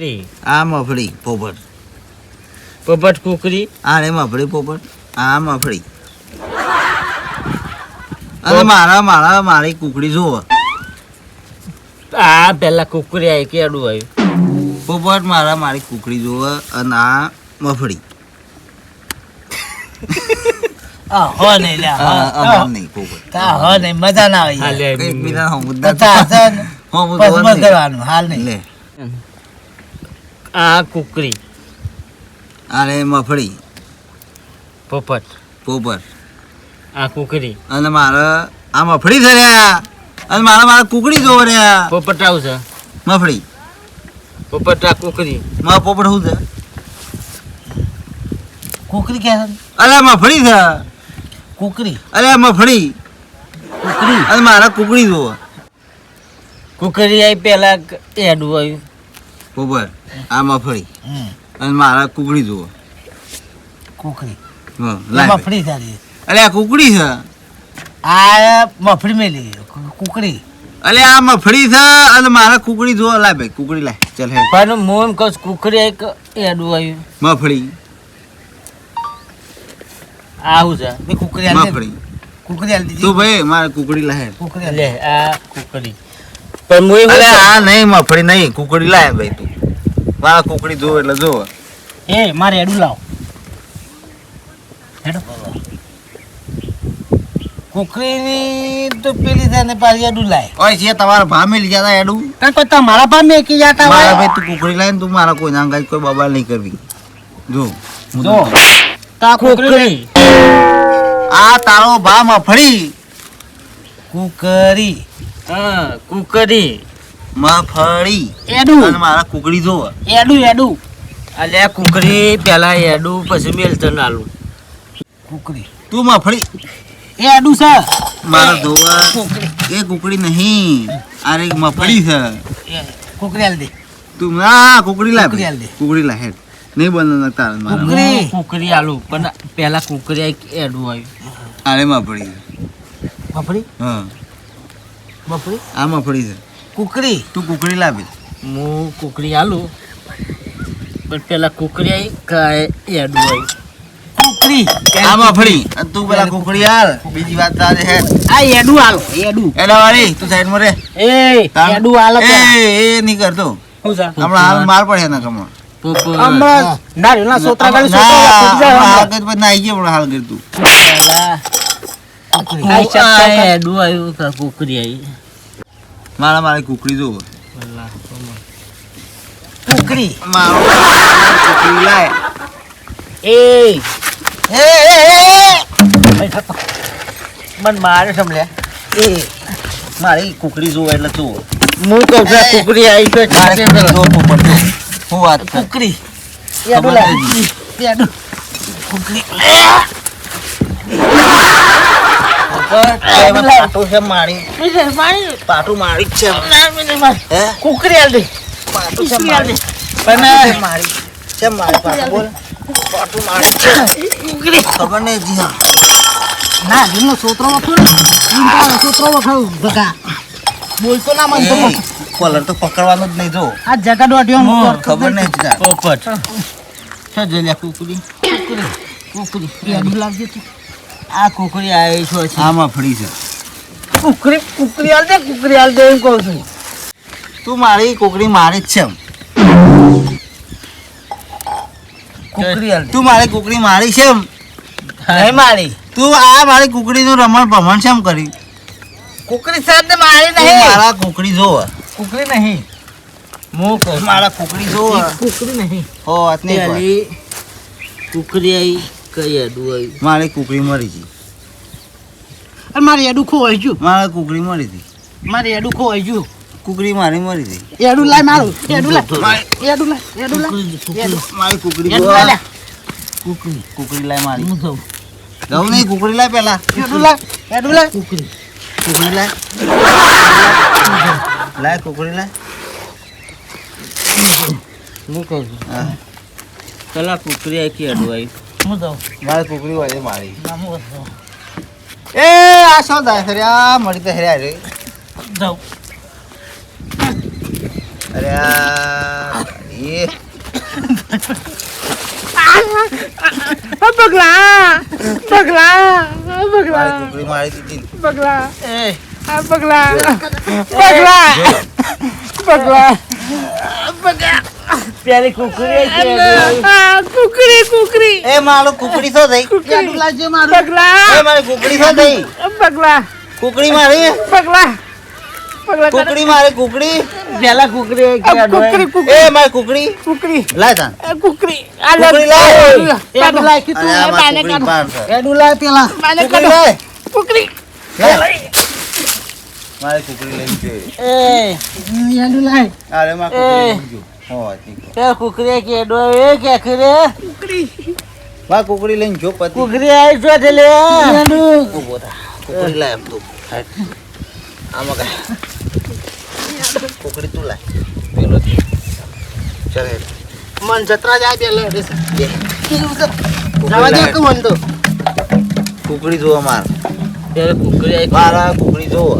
કુકરી આ મફળી પોપટ. પોપટ કુકરી આ રે મફળી પોપટ. આ મફળી અને મારા મારા મારી કુકડી જુઓ. આ પેલા કુકરી આવી કેડું આવ્યું? પોપટ મારા મારી કુકડી જુઓ અને આ મફળી હો નહીં લે આ નહીં પોપટ. હો નહીં મજા ના આવી. કરવાનું હાલ નહીં. લે. આ કુકરી. અને મફળી. પોપટ. પોપટ. આ કુકરી. અને મારે આ મફળી છે રહ્યા અને મારા મારા કુકડી જોવો રહ્યા પોપટ આવું છે. મફળી. પોપટ આ કુકરી. મારા પોપટ શું છે? કુકરી કે અરે મફળી છે. કુકરી. અરે મફળી. કુકરી. અને મારા કુકડી જોવો. કુકરી આવી પહેલાં એડું આવ્યું. પોપટ આ મફળી. અને મારા કુકડી જુઓ. કુકડી. મફળી તારી. અરે આ કુકડી છે? આ મફળી મેલી. કુકડી. અલે આ મફળી છે અને મારા કુકડી જુઓ. લાય ભાઈ કુકડી લાય. ચાલ હે પણ હું એમ કહું છું, કુકરી એડું આવ્યું. મફળી. આવું છે. મેં કુકડી આલી મફળી. કુકડી આલી દીધી. તું ભાઈ મારે કુકડી લાય કુકડી લે આ કુકરી પણ હું એવું આ નહીં મફળી નહીં કુકડી લાય ભાઈ તું. મારા કુકડી જો એટલે જો એ મારે એડું લાવ. હેડો. કુકરીની તો પેલી છે પાછી એડું લાય. ઓય છે તમારા ભા મેલી જતા એડું. તમારા જાતા મારા ભાઈ? તું કુકડી લાય ને તું મારા કોઈ નાંગાજ કોઈ બબાલ નહીં કરવી. જો જો તા કુકરી કુકરી આ તારો ભા મફળી. કુકરી. હા કુકરી. મફળી એડું. અને મારા કુકડી જુઓ એડું એડું. અલ્યા કુકરી પેલા એડું પછી મેલતન આલું. કુકરી. તું મફળી એ એડું છે. મારા જોવા એ કુકડી નહીં. અરે મફળી છે. એ કુકરી આલી દે. તું ના કુકડી દે. કુકડી લાય હેડ. નહીં બંધ તાર મારા. કુકરી. કુકરી આલું પણ પેલા કુકરી એડું આવ્યું. અરે મફળી મફળી હા. મફળી? આ મફળી છે. કુકરી તું કુકરી લાવી હું કુકરી આલું. પણ પેલા કુકરી આવી કાય એડું આવી કુકરી આ મફળી. તું પેલા કુકડી હાલ. બીજી વાત તારે હેડ આ એડું આલો. એડું. એટલે વાળી તું સાઈડમાં રે. એ એડું આલો એ એ નહીં કરતો. હમણાં હાલ માર પડે ને કમળ હમણાં નારિયેળના ના, સોતરા હાલ હમણાં. નાઈ ગયો હમણાં હાલ કરી તું. પેલા? કુકરી. કુકરી મારા મારી કુકડી જોવો કુકરી. કુકડી લાય. એ. મન મારે સમલે એ. મારી કુકડી જોવો એટલે જોવો હું કહું છું કુકરી આવી તો મારે. જોવો જો હું વાત કરું. કુકરી. કુકરી. પાટું છે મારી પાટું મારી છે. કુકરી આલ દે પાટું છે કુકરી આલ દે મારી. પણ મારી છે મારી પાટું. બોલ. પાટું મારી છે. કુકરી ખબર નહીં જી ના જીનો સોતરો વખો ને જીનો વખો બગા બોલતો ના મન તો કોલર તો પકડવાનો જ નહીં જો. આ જગા દોઢિયો ખબર નહીં. પોપટ. છે કુકડી. કુકરી એડું લાવજે તું. આ કુકરી આવી છો છે. આમાં ફળી છે. કુકરી કુકરી આલ દે કુકરી આલ દે એમ કહું છું. તું મારી કુકરી મારી જ છે તું મારી કુકરી મારી છે. નહીં મારી. તું આ મારી કુકડીનું રમણ ભમણ છે કરી. કુકરી સાથે મારી નહીં. મારા કુકરી જોવા. કુકરી નહીં. હું કહું મારા કુકરી જોવ. કુકરી નહીં. હો કુકરી આવી કઈ આવ્યું મારી કુકડી મરી ગઈ અરે મારે એડું ખોવાઈ ગયું મારે કુકરી મરી હતી. મારે એડું ખોવાઈ ગયું કુકરી મારી મરી હતી. એડું લાય મારું. એડું લાય. એડું લાય. એડું લાય. મારી કુકરી કુકરી કુકરી લાય લે. કુકડી. કુકડી લાય મારી. હું જાઉં. જાઉં નહીં કુકરી લાય પેલા. એડું લાય. એડું લાય. કુકરી કુકરી લાય. લાય કુકરી લાય. હું કહું હા. પેલા કુકરી આખી આવ્યું હું જાઉં? મારી કુકડી હોય મારી. ના, હું જાઉં. એ આ શું થાય આ મળી તો હેર્યા રે. જાઉં. અરે એ. પગલા પગલા મારી કુકડી મારી દીધી. ને. પગલા એ. પગલા પગલા પગલા પેલી કુકરી કે કુકરી કુકરી. એ મારો કુકરી. તો થઈ પગલા. એ મારી કુકરી તો થઈ? પગલા. કુકરી મારી? પગલા. પગલા કુકડી મારી કુકડી? પેલા કુકડી કે કુકરી કુકરી. એ મારી કુકડી? કુકડી લાય કુકડી કુકરી. કુકડી લાય. એડું લાય આ એ મારી બાને કુકડી કાઢો. છે. એડું લાય પેલા. બાને કુકડી કાઢો. લાય. મારી કુકડી લઈને જોઈએ એ. એડું લાય. અરે મારી કુકડી જો એ કુકરી કે ડો એ કે ખરે? કુકરી. લઈને જો પતિ. કુકરી આવી જો છે લે. થા. કુકડી લાય આમ તું. આમાં કાંઈ. કુકરી તું લાય. પેલો તું. મન જત્રા જાય બે. જવા કુકડી દે. તું મન તો. કુકરી જોવો માર ત્યારે કુકરી આવી મારા કુકડી જોવો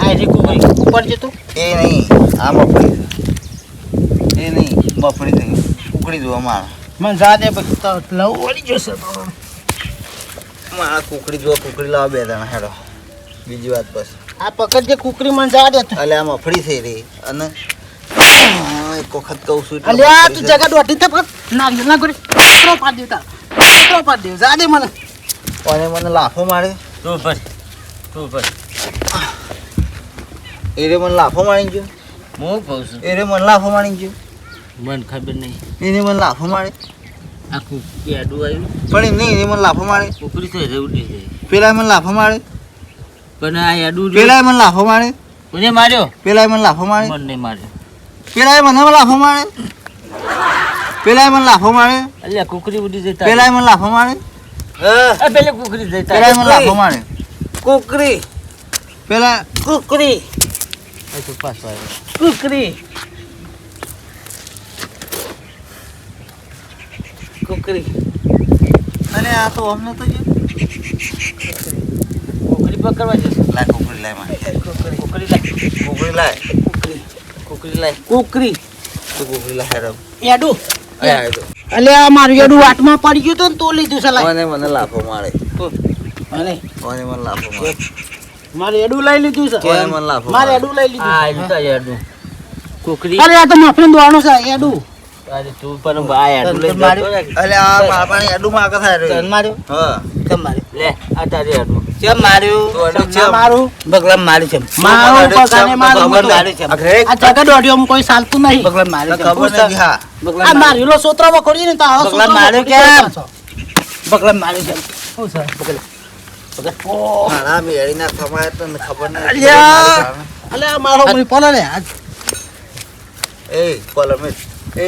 આજી કુકરી. ઉપર જતું એ નહીં આમાં. એ નહીં મફળી થઈ ઉકળી જોવો માર મને જા પછી તો લવ વળી જશે તો. મારા કુકડી જો કુકડી લાવ બે જણા હેડો. બીજી વાત બસ. આ પકડ જે કુકરી મને જાડે દે એટલે આ મફળી થઈ રહી. અને એક વખત કહું છું એટલે આ તું જગા દોઢી તો ફક્ત નારિયેલ ના કરી પકડો પાડ દેતા. પકડો પાડ દે જાડે મને. અને મને લાફો મારે? તું પર તું પર એને મને લાફો મારી ગયો. હું કહું છું. એને મને લાફો મારી ગયો. મને ખબર નહીં. એને મને લાફો મારે. આવ્યું. પણ એમ નહીં એને મને લાફો મારે. કુકરી જાય. પેલા મને લાફો મારે. પણ આ પેલા મને લાફો મારે. કોને માર્યો? પેલા મને લાફો મારે. મને નહીં માર્યો. પેલા મને લાફો મારે. પેલા મને લાફો મારે. અલ્યા કુકરી ઉડી જતા. પેલા મને લાફો મારે. આ પેલી કુકરી જતા. પેલા મને લાફો મારે. કુકરી. પેલા કુકરી. કુકરી. કુકરી અને આ તો અમને તો જે કુકરી પકડવા જશે. લાય કોકરી લાય મારે કુકરી. કુકરી લાય. કોકરી લાય. કુકરી. લાય. કુકરી. તો કોકરી લાય હેડો. એડું અલે આ તો મારું એડું વાટમાં પડી ગયું તો ને તો લીધું છે લાય. મને મને લાફો મારે. મને મને મને લાફો મારે. મારે એડું લઈ લીધું છે. મને લાફો મારે એડું લઈ લીધું આ આડું કુકરી. અરે આ તો મફીન દોવાનું છે એડું તું પણ. અલે આ માં થાય રે તન માર્યો? હા. કેમ માર્યો? લે આ તારી આડું કેમ માર્યું? તો છે. મારું મારી છે. મારું અડું મારું ખબર બધું. નથી. આ કોઈ ચાલતું નહીં. બગલા મારી છે. ખબર નથી હા. આ મારેલો સોતરો વખોડી ને તો આવો બગલા સોતરો માર્યો વખોડી કેમ? પાછો. બગલા મારી છે. છે? મારા મેળીના તો ખબર નહીં. અલ્યા! અલ્યા મારો મુઈ પોલો રે આજ. એ કોલર એ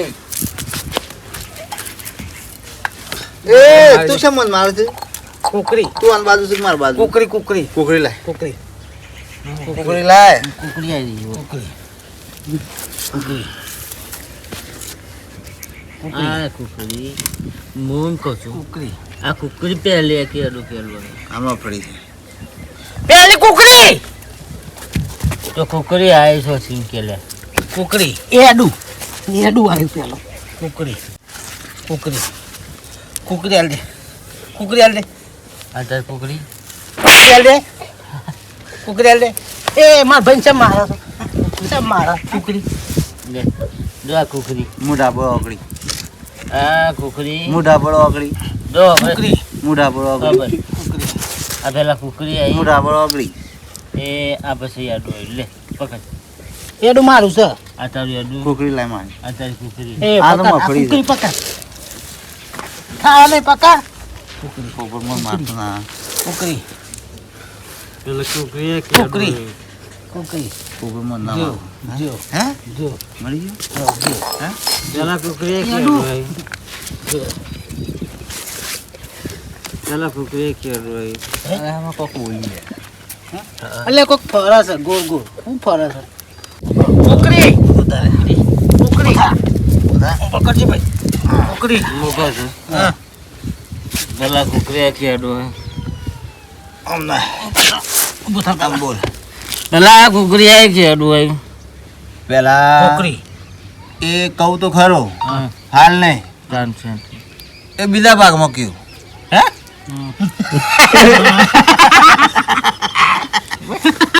એ તું શેમ મન મારે છે? કુકરી. તું આન બાજુ છે કે માર બાજુ? કુકરી કુકરી. કુકરી લાય. કુકરી. કુકરી લાય. કુકરી આવી ગઈ કુકરી. કુકરી. આ કુકરી હું કહું છું કુકરી. આ કુકરી પહેલી કે પહેલું આમાં પડી છે પેલી કુકરી! તો કુકરી આવી છો સિંહ કે લે કુકરી એડું એડું આવ્યું પેલો. કુકરી. કુકરી. કુકરી હાલ દે. કુકરી હાલ દે. આ તારી કુકરી. કુકરી હાલ દે. કુકરી હાલ દે. એ માર ભાઈ છે મારા છે? મારા કુકરી. લે જો આ કુકરી. મોઢા બળો ઓગળી. આ કુકરી. મોઢા બળો ઓગળી. જો કુકરી. મોઢા બળો ઓગળી. કુકરી. આ પેલા કુકરી આવી મોઢા બળો ઓગળી. એ આ પછી આ ડોઈ લે પકડ. એડું મારું છે. આ તારું એડું કુકરી લાય મારી. આ તારી કુકરી. એ આ તો મફળી કુકરી પકડ. ખાવા નહીં પકા કોકરી મને મારતો કોકરી કુકરી પેલા છોકરી કુકરી. કુકરી ખબર મને ના જો હે જો મળી ગયો જો, હે પેલા કુકરી આડું. પેલા કુકરી કેળવાય અરે આમાં કોક બોલી લે એટલે કોક ફરે છે ગોળ ગોળ શું ફરે છે કુકરી કુકરી પકડજી ભાઈ કુકરી મોકો હા. પેલા કુકરી કેળવાય આડો. અમને બુથા કામ બોલ. પેલા કુકરી આવી કેળવાય પેલા કુકરી એ કહું તો ખરો. હાલ નહીં. ચાલ છે એ બીજા ભાગમાં કયું હે?